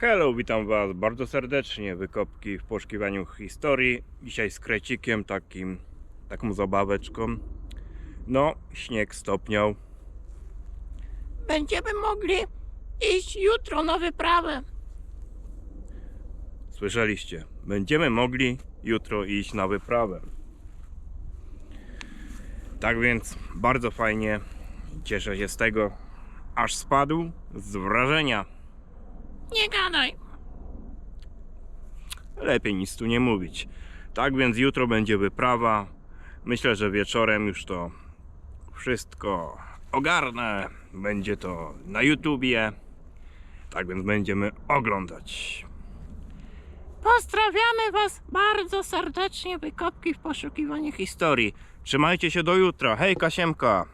Hello, witam Was bardzo serdecznie. Wykopki w poszukiwaniu historii. Dzisiaj z krecikiem, takim, taką zabaweczką. No, śnieg stopniał. Będziemy mogli iść jutro na wyprawę. Słyszeliście? Będziemy mogli jutro iść na wyprawę. Tak więc bardzo fajnie. Cieszę się z tego, aż spadł z wrażenia. Nie gadaj. Lepiej nic tu nie mówić. Tak więc jutro będzie wyprawa. Myślę, że wieczorem już to wszystko ogarnę. Będzie to na YouTubie. Tak więc będziemy oglądać. Pozdrawiamy Was bardzo serdecznie, wykopki w poszukiwaniu historii. Historii. Trzymajcie się do jutra. Hej, Kasiemka.